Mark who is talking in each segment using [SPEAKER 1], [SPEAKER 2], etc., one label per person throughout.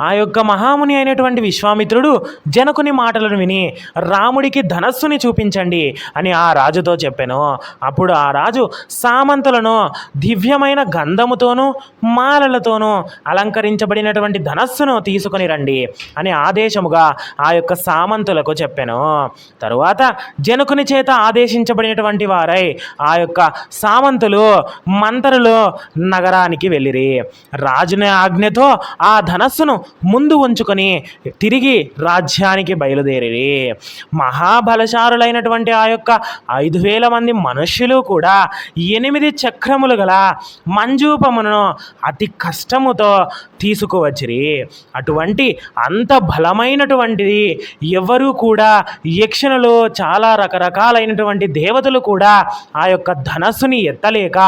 [SPEAKER 1] ఆ యొక్క మహాముని అయినటువంటి విశ్వామిత్రుడు జనకుని మాటలను విని రాముడికి ధనస్సుని చూపించండి అని ఆ రాజుతో చెప్పాను. అప్పుడు ఆ రాజు సామంతులను దివ్యమైన గంధముతోనూ మాలలతోనూ అలంకరించబడినటువంటి ధనస్సును తీసుకొని రండి అని ఆదేశముగా ఆ యొక్క సామంతులకు చెప్పాను. తరువాత జనకుని చేత ఆదేశించబడినటువంటి వారై ఆ యొక్క సామంతులు మంతరులు నగరానికి వెళ్ళిరి. రాజుని ఆజ్ఞతో ఆ ధనస్సును ముందు ఉంచుకొని తిరిగి రాజ్యానికి బయలుదేరి మహాబలశారులైనటువంటి ఆ యొక్క ఐదు వేల మంది మనుష్యులు కూడా ఎనిమిది చక్రములు గల మంజూపమును అతి కష్టముతో తీసుకువచ్చిరి. అటువంటి అంత బలమైనటువంటిది ఎవరు కూడా యక్షణలో చాలా రకరకాలైనటువంటి దేవతలు కూడా ఆ యొక్క ధనస్సుని ఎత్తలేక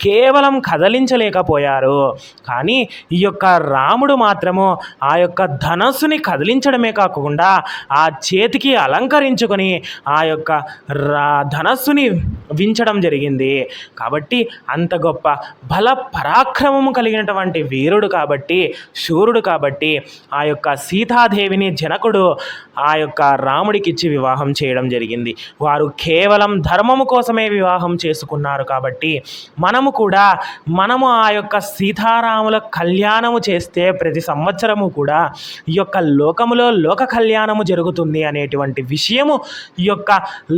[SPEAKER 1] కేవలం కదలించలేకపోయారు. కానీ ఈ యొక్క రాముడు మాత్రము ఆ యొక్క ధనస్సుని కదిలించడమే కాకుండా ఆ చేతికి అలంకరించుకొని ఆ యొక్క రా ధనస్సుని వించడం జరిగింది. కాబట్టి అంత గొప్ప బల పరాక్రమము కలిగినటువంటి వీరుడు కాబట్టి శూరుడు కాబట్టి ఆ యొక్క సీతాదేవిని జనకుడు ఆ యొక్క రాముడికిచ్చి వివాహం చేయడం జరిగింది. వారు కేవలం ధర్మము కోసమే వివాహం చేసుకున్నారు కాబట్టి మనము కూడా మనము ఆ యొక్క సీతారాముల కళ్యాణము చేస్తే ప్రతి సంవత్సరం సంవత్సరము కూడా ఈ యొక్క లోకములో లోక కళ్యాణము జరుగుతుంది అనేటువంటి విషయము ఈ యొక్క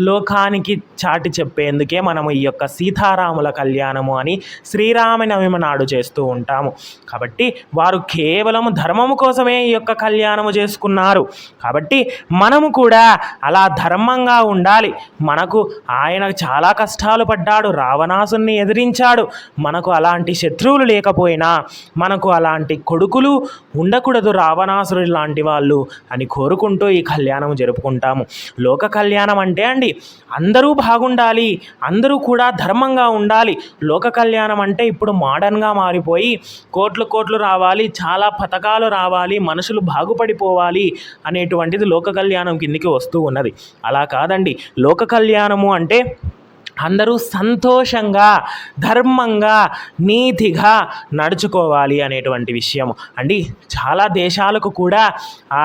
[SPEAKER 1] లోకానికి చాటి చెప్పేందుకే మనము ఈ యొక్క సీతారాముల కళ్యాణము అని శ్రీరామనవమి నాడు చేస్తూ ఉంటాము. కాబట్టి వారు కేవలం ధర్మము కోసమే ఈ యొక్క కళ్యాణము చేసుకున్నారు. కాబట్టి మనము కూడా అలా ధర్మంగా ఉండాలి. మనకు ఆయన చాలా కష్టాలు పడ్డాడు రావణాసుని ఎదిరించాడు. మనకు అలాంటి శత్రువులు లేకపోయినా మనకు అలాంటి కొడుకులు ఉండకూడదు రావణాసురుడు లాంటి వాళ్ళు అని కోరుకుంటూ ఈ కళ్యాణం జరుపుకుంటాము. లోక కళ్యాణం అంటే అండి అందరూ బాగుండాలి అందరూ కూడా ధర్మంగా ఉండాలి. లోక కళ్యాణం అంటే ఇప్పుడు మోడర్న్గా మారిపోయి కోట్లు కోట్లు రావాలి చాలా పథకాలు రావాలి మనుషులు బాగుపడిపోవాలి అనేటువంటిది లోక కళ్యాణం కిందికి వస్తూ ఉన్నది. అలా కాదండి లోక కళ్యాణము అంటే అందరూ సంతోషంగా ధర్మంగా నీతిగా నడుచుకోవాలి అనేటువంటి విషయం అండి చాలా దేశాలకు కూడా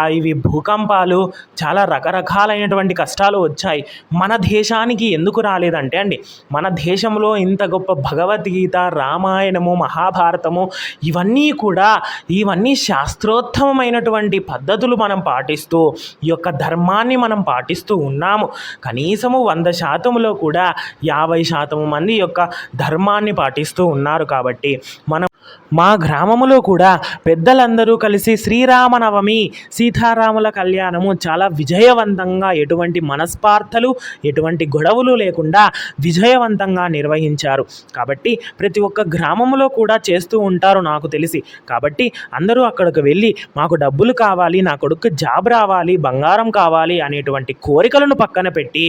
[SPEAKER 1] ఇవి భూకంపాలు చాలా రకరకాలైనటువంటి కష్టాలు వచ్చాయి. మన దేశానికి ఎందుకు రాలేదంటే అండి మన దేశంలో ఇంత గొప్ప భగవద్గీత రామాయణము మహాభారతము ఇవన్నీ కూడా ఇవన్నీ శాస్త్రోత్తమమైనటువంటి పద్ధతులు మనం పాటిస్తూ ఈ యొక్క ధర్మాన్ని మనం పాటిస్తూ ఉన్నాము. కనీసము వంద శాతంలో కూడా యాభై శాతం మంది యొక్క ధర్మాన్ని పాటిస్తూ ఉన్నారు కాబట్టి మనం మా గ్రామములో కూడా పెద్దలందరూ కలిసి శ్రీరామనవమి సీతారాముల కళ్యాణము చాలా విజయవంతంగా ఎటువంటి మనస్పార్థలు ఎటువంటి గొడవలు లేకుండా విజయవంతంగా నిర్వహించారు. కాబట్టి ప్రతి ఒక్క గ్రామంలో కూడా చేస్తూ ఉంటారు నాకు తెలిసి. కాబట్టి అందరూ అక్కడికి వెళ్ళి మాకు డబ్బులు కావాలి నా కొడుకు జాబ్ రావాలి బంగారం కావాలి అనేటువంటి కోరికలను పక్కన పెట్టి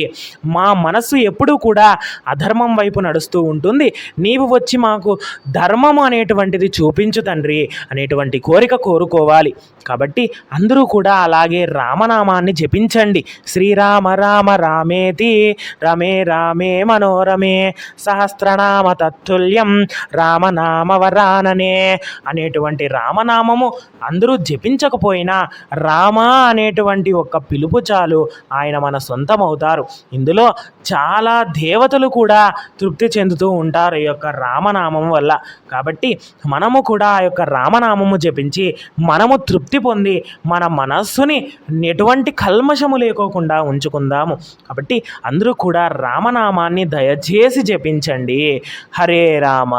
[SPEAKER 1] మా మనస్సు ఎప్పుడూ కూడా అధర్మం వైపు నడుస్తూ ఉంటుంది. నీవు వచ్చి మాకు ధర్మం అనేటువంటి అనేటువంటిది చూపించు తండ్రి అనేటువంటి కోరిక కోరుకోవాలి. కాబట్టి అందరూ కూడా అలాగే రామనామాన్ని జపించండి. శ్రీరామ రామ రామేతి రమే రామే మనోరమే సహస్రనామ తత్తుల్యం రామనామ వరాననే అనేటువంటి రామనామము అందరూ జపించకపోయినా రామ అనేటువంటి ఒక పిలుపు చాలు ఆయన మన సొంతం అవుతారు ఇందులో చాలా దేవతలు కూడా తృప్తి చెందుతూ ఉంటారు ఈ యొక్క రామనామం వల్ల. కాబట్టి మనము కూడా ఆ యొక్క రామనామము జపించి మనము తృప్తి పొంది మన మనస్సుని ఎటువంటి కల్మషము లేకోకుండా ఉంచుకుందాము. కాబట్టి అందరూ కూడా రామనామాన్ని దయచేసి జపించండి. హరే రామ.